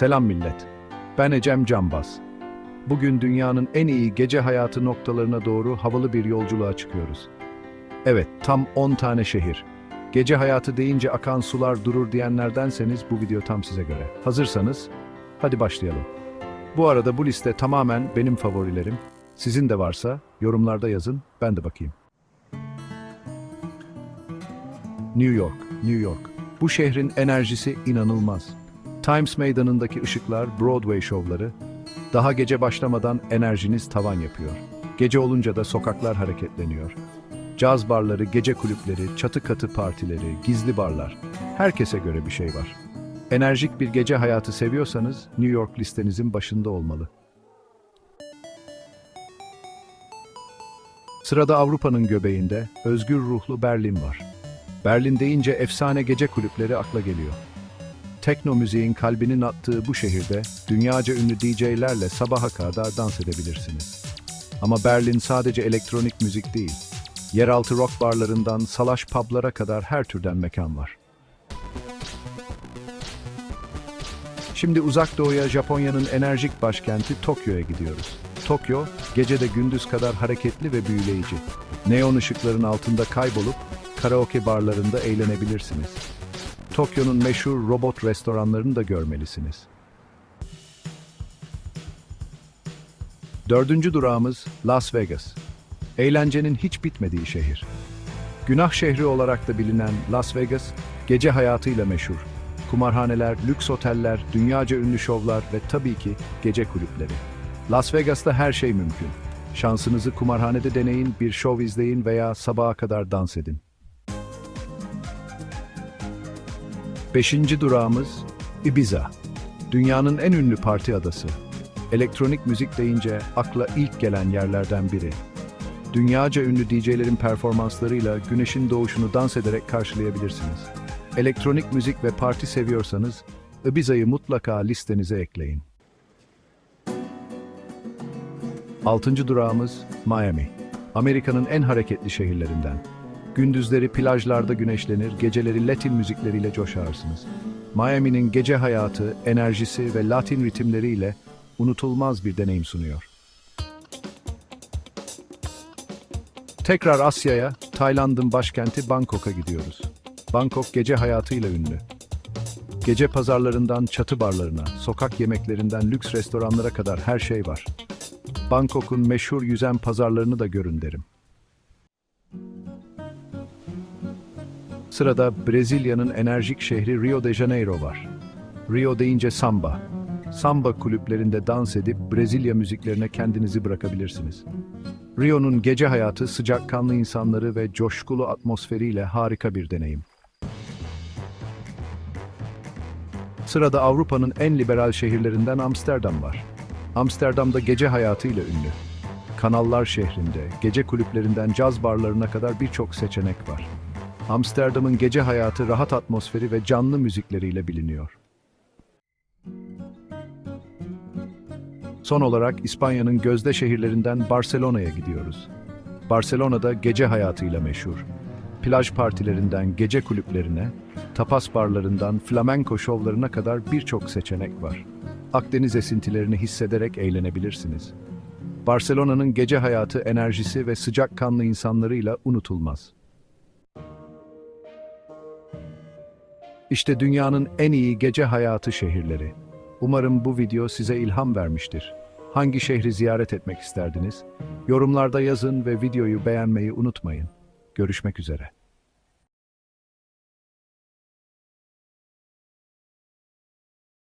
Selam millet. Ben Ecem Canbaz. Bugün dünyanın en iyi gece hayatı noktalarına doğru havalı bir yolculuğa çıkıyoruz. Evet, tam 10 tane şehir. Gece hayatı deyince akan sular durur diyenlerdenseniz bu video tam size göre. Hazırsanız, hadi başlayalım. Bu arada bu liste tamamen benim favorilerim. Sizin de varsa yorumlarda yazın, ben de bakayım. New York, New York. Bu şehrin enerjisi inanılmaz. Times Meydanı'ndaki ışıklar, Broadway şovları, daha gece başlamadan enerjiniz tavan yapıyor. Gece olunca da sokaklar hareketleniyor. Caz barları, gece kulüpleri, çatı katı partileri, gizli barlar. Herkese göre bir şey var. Enerjik bir gece hayatı seviyorsanız New York listenizin başında olmalı. Sırada Avrupa'nın göbeğinde özgür ruhlu Berlin var. Berlin deyince efsane gece kulüpleri akla geliyor. Tekno müziğin kalbinin attığı bu şehirde dünyaca ünlü DJ'lerle sabaha kadar dans edebilirsiniz. Ama Berlin sadece elektronik müzik değil. Yeraltı rock barlarından salaş publara kadar her türden mekan var. Şimdi uzak doğuya Japonya'nın enerjik başkenti Tokyo'ya gidiyoruz. Tokyo, gece de gündüz kadar hareketli ve büyüleyici. Neon ışıkların altında kaybolup karaoke barlarında eğlenebilirsiniz. Tokyo'nun meşhur robot restoranlarını da görmelisiniz. Dördüncü durağımız Las Vegas. Eğlencenin hiç bitmediği şehir. Günah şehri olarak da bilinen Las Vegas, gece hayatıyla meşhur. Kumarhaneler, lüks oteller, dünyaca ünlü şovlar ve tabii ki gece kulüpleri. Las Vegas'ta her şey mümkün. Şansınızı kumarhanede deneyin, bir şov izleyin veya sabaha kadar dans edin. Beşinci durağımız Ibiza. Dünyanın en ünlü parti adası. Elektronik müzik deyince akla ilk gelen yerlerden biri. Dünyaca ünlü DJ'lerin performanslarıyla güneşin doğuşunu dans ederek karşılayabilirsiniz. Elektronik müzik ve parti seviyorsanız Ibiza'yı mutlaka listenize ekleyin. Altıncı durağımız Miami. Amerika'nın en hareketli şehirlerinden. Gündüzleri plajlarda güneşlenir, geceleri Latin müzikleriyle coşarsınız. Miami'nin gece hayatı, enerjisi ve Latin ritimleriyle unutulmaz bir deneyim sunuyor. Tekrar Asya'ya, Tayland'ın başkenti Bangkok'a gidiyoruz. Bangkok gece hayatıyla ünlü. Gece pazarlarından çatı barlarına, sokak yemeklerinden lüks restoranlara kadar her şey var. Bangkok'un meşhur yüzen pazarlarını da görün derim. Sırada Brezilya'nın enerjik şehri Rio de Janeiro var. Rio deyince samba. Samba kulüplerinde dans edip Brezilya müziklerine kendinizi bırakabilirsiniz. Rio'nun gece hayatı sıcakkanlı insanları ve coşkulu atmosferiyle harika bir deneyim. Sırada Avrupa'nın en liberal şehirlerinden Amsterdam var. Amsterdam'da gece hayatıyla ünlü. Kanallar şehrinde, gece kulüplerinden caz barlarına kadar birçok seçenek var. Amsterdam'ın gece hayatı rahat atmosferi ve canlı müzikleriyle biliniyor. Son olarak İspanya'nın gözde şehirlerinden Barcelona'ya gidiyoruz. Barcelona'da gece hayatıyla meşhur. Plaj partilerinden gece kulüplerine, tapas barlarından flamenko şovlarına kadar birçok seçenek var. Akdeniz esintilerini hissederek eğlenebilirsiniz. Barcelona'nın gece hayatı enerjisi ve sıcakkanlı insanlarıyla unutulmaz. İşte dünyanın en iyi gece hayatı şehirleri. Umarım bu video size ilham vermiştir. Hangi şehri ziyaret etmek isterdiniz? Yorumlarda yazın ve videoyu beğenmeyi unutmayın. Görüşmek üzere.